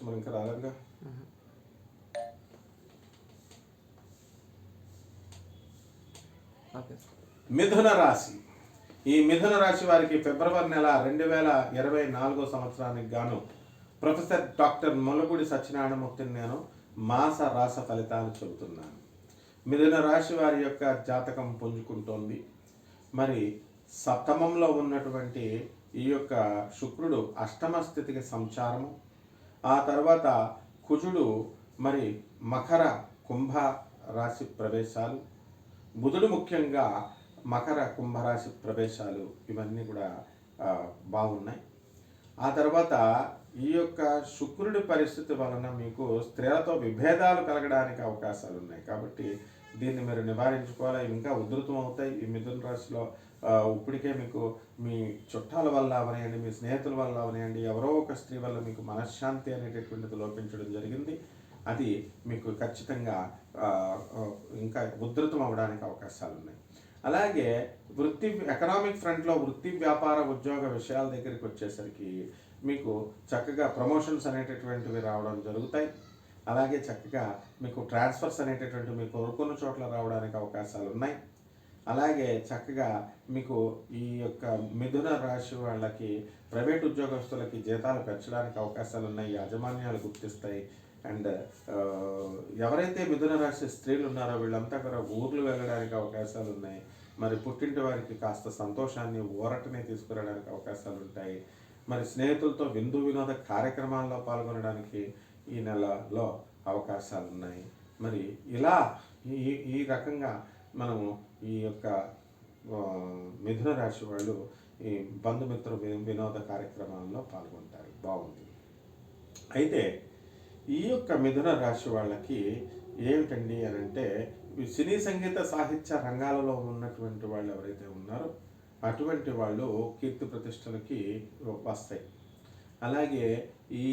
Customer ఇంకా రాలేదుగా. మిథున రాశి. ఈ మిథున రాశి వారికి ఫిబ్రవరి నెల రెండు వేల ఇరవై నాలుగో సంవత్సరానికి గాను ప్రొఫెసర్ డాక్టర్ ముల్లపూడి సత్యనారాయణమూర్తిని నేను మాస రాస ఫలితాలు చెబుతున్నాను. మిథున రాశి వారి యొక్క జాతకం పుంజుకుంటోంది. మరి సప్తమంలో ఉన్నటువంటి ఈ యొక్క శుక్రుడు అష్టమ స్థితికి సంచారము. ఆ తర్వాత కుజుడు మరి మకర కుంభ రాశి ప్రవేశాలు. బుధుడు ముఖ్యంగా మకర కుంభరాశి ప్రవేశాలు ఇవన్నీ కూడా బాగున్నాయి. ఆ తర్వాత ఈ యొక్క శుక్రుడి పరిస్థితి వలన మీకు స్త్రీలతో విభేదాలు కలగడానికి అవకాశాలు ఉన్నాయి కాబట్టి దీన్ని మీరు నివారించుకోవాలి? ఇంకా ఉధృతం అవుతాయి. ఈ మిథున రాశిలో ఇప్పటికే మీకు మీ చుట్టాల వల్ల అవనియండి మీ స్నేహితుల వల్ల అవనియండి ఎవరో ఒక స్త్రీ వల్ల మీకు మనశ్శాంతి అనేటటువంటిది లోపించడం జరిగింది. అది మీకు ఖచ్చితంగా ఇంకా ఉధృతం అవడానికి అవకాశాలు ఉన్నాయి. అలాగే వృత్తి ఎకనామిక్ ఫ్రంట్లో వృత్తి వ్యాపార ఉద్యోగ విషయాల దగ్గరికి వచ్చేసరికి మీకు చక్కగా ప్రమోషన్స్ అనేటటువంటివి రావడం జరుగుతాయి. అలాగే చక్కగా మీకు ట్రాన్స్ఫర్స్ అనేటటువంటి మీకు కోరుకున్న చోట్ల రావడానికి అవకాశాలు ఉన్నాయి అలాగే చక్కగా మీకు ఈ యొక్క మిథున రాశి వాళ్ళకి ప్రైవేట్ ఉద్యోగస్తులకి జీతాలు పెంచడానికి అవకాశాలు ఉన్నాయి యాజమాన్యాలు గుర్తిస్తాయి. అండ్ ఎవరైతే మిథున రాశి స్త్రీలు ఉన్నారో వీళ్ళంతా కూడా ఊర్లు వెళ్ళడానికి అవకాశాలు ఉన్నాయి మరి పుట్టింటి వారికి కాస్త సంతోషాన్ని ఊరటనే తీసుకురావడానికి అవకాశాలు ఉంటాయి మరి స్నేహితులతో విందు వినోద కార్యక్రమాల్లో పాల్గొనడానికి ఈ నెలలో అవకాశాలు ఉన్నాయి మరి ఇలా ఈ ఈ రకంగా మనము ఈ యొక్క మిథున రాశి వాళ్ళు ఈ బంధుమిత్ర వినోద కార్యక్రమాల్లో పాల్గొంటారు. బాగుంది. అయితే ఈ యొక్క మిథున రాశి వాళ్ళకి ఏమిటండి అని అంటే సినీ సంగీత సాహిత్య రంగాలలో ఉన్నటువంటి వాళ్ళు ఎవరైతే ఉన్నారో అటువంటి వాళ్ళు కీర్తి ప్రతిష్టలకి వస్తాయి. అలాగే ఈ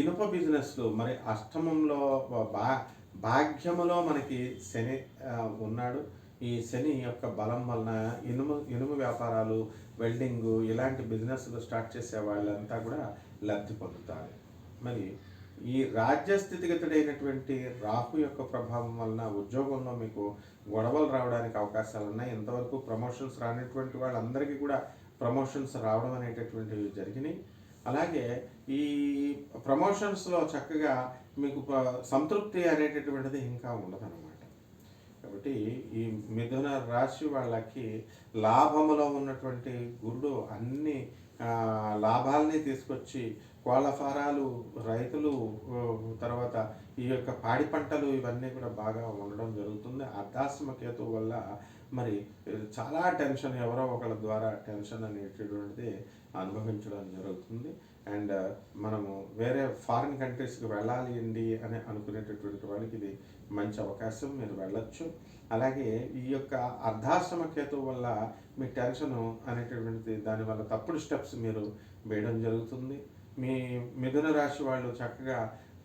ఇనుప బిజినెస్లు మరి అష్టమంలో బా భాగ్యములో మనకి శని ఉన్నాడు. ఈ శని యొక్క బలం వలన ఇనుము ఇనుము వ్యాపారాలు వెల్డింగ్ ఇలాంటి బిజినెస్లు స్టార్ట్ చేసే వాళ్ళంతా కూడా లబ్ధి పొందుతారు. మరి ఈ రాజ్య స్థితిగతుడైనటువంటి రాహు యొక్క ప్రభావం వలన ఉద్యోగంలో మీకు గొడవలు రావడానికి అవకాశాలు ఉన్నాయి. ఇంతవరకు ప్రమోషన్స్ రానటువంటి వాళ్ళందరికీ కూడా ప్రమోషన్స్ రావడం అనేటటువంటివి జరిగినాయి. అలాగే ఈ ప్రమోషన్స్లో చక్కగా మీకు సంతృప్తి అనేటటువంటిది ఇంకా ఉండదన్నమాట. కాబట్టి ఈ మిథున రాశి వాళ్ళకి లాభములో ఉన్నటువంటి గురుడు అన్ని లాభాలని తీసుకొచ్చి కోళ్ళ ఫారాలు రైతులు తర్వాత ఈ యొక్క పాడి పంటలు ఇవన్నీ కూడా బాగా ఉండడం జరుగుతుంది. అర్ధాశ్రమ కేతు వల్ల మరి చాలా టెన్షన్ ఎవరో ఒకళ్ళ ద్వారా టెన్షన్ అనేటటువంటిది అనుభవించడం జరుగుతుంది. అండ్ మనము వేరే ఫారిన్ కంట్రీస్కి వెళ్ళాలి అండి అని అనుకునేటటువంటి వాళ్ళకి ఇది మంచి అవకాశం మీరు వెళ్ళొచ్చు. అలాగే ఈ యొక్క అర్ధాశ్రమ కేతు వల్ల మీ టెన్షన్ అనేటటువంటిది దానివల్ల తప్పుడు స్టెప్స్ మీరు వేయడం జరుగుతుంది. మీ మిథున రాశి వాళ్ళు చక్కగా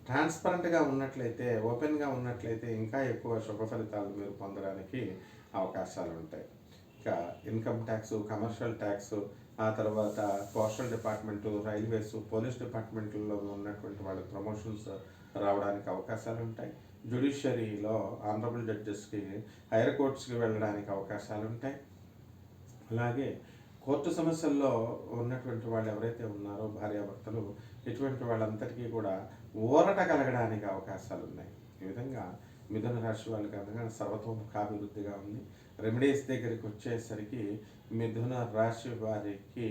ట్రాన్స్పరెంట్గా ఉన్నట్లయితే ఓపెన్గా ఉన్నట్లయితే ఇంకా ఎక్కువ శుభ ఫలితాలు మీరు పొందడానికి అవకాశాలు ఉంటాయి ఇంకా ఇన్కమ్ ట్యాక్స్ కమర్షియల్ ట్యాక్స్ ఆ తర్వాత పోస్టల్ డిపార్ట్మెంటు రైల్వేస్ పోలీస్ డిపార్ట్మెంట్లో ఉన్నటువంటి వాళ్ళకి ప్రమోషన్స్ రావడానికి అవకాశాలు ఉంటాయి జ్యుడిషియరీలో ఆనరబుల్ జడ్జెస్కి హైయర్ కోర్ట్స్కి వెళ్ళడానికి అవకాశాలు ఉంటాయి అలాగే కోర్టు సమస్యల్లో ఉన్నటువంటి వాళ్ళు ఎవరైతే ఉన్నారో భార్యాభర్తలు ఇటువంటి వాళ్ళందరికీ కూడా ఊరట కలగడానికి అవకాశాలు ఉన్నాయి ఈ విధంగా మిథున రాశి వాళ్ళకి అందుకని సర్వతోముఖాభివృద్ధిగా ఉంది. రెమెడీస్ దగ్గరికి వచ్చేసరికి మిథున రాశి వారికి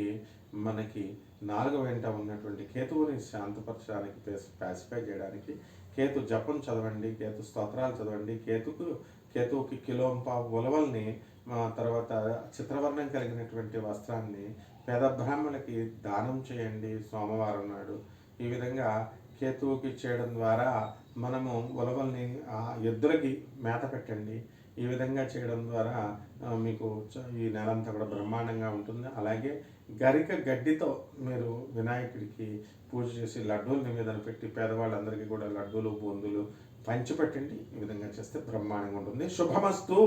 మనకి నాలుగో వెంట ఉన్నటువంటి కేతువుని శాంతపరచడానికి పాసిఫై చేయడానికి కేతు జపం చదవండి కేతు స్తోత్రాలు చదవండి కేతుకు కేతువుకి కిలోంప ఉలవల్ని తర్వాత చిత్రవర్ణం కలిగినటువంటి వస్త్రాన్ని పేద బ్రాహ్మణులకి దానం చేయండి సోమవారం నాడు. ఈ విధంగా కేతువుకి చేయడం ద్వారా మనము ఉలవల్ని ఎద్దులకి మేత పెట్టండి. ఈ విధంగా చేయడం ద్వారా మీకు చ- ఈ నెలంతా కూడా బ్రహ్మాండంగా ఉంటుంది. అలాగే గరిక గడ్డితో మీరు వినాయకుడికి పూజ చేసి లడ్డూలు నివేదన పెట్టి పేదవాళ్ళందరికీ కూడా లడ్డూలు బూందులు పంచిపెట్టండి. ఈ విధంగా చేస్తే బ్రహ్మాండంగా ఉంటుంది. శుభమస్తు.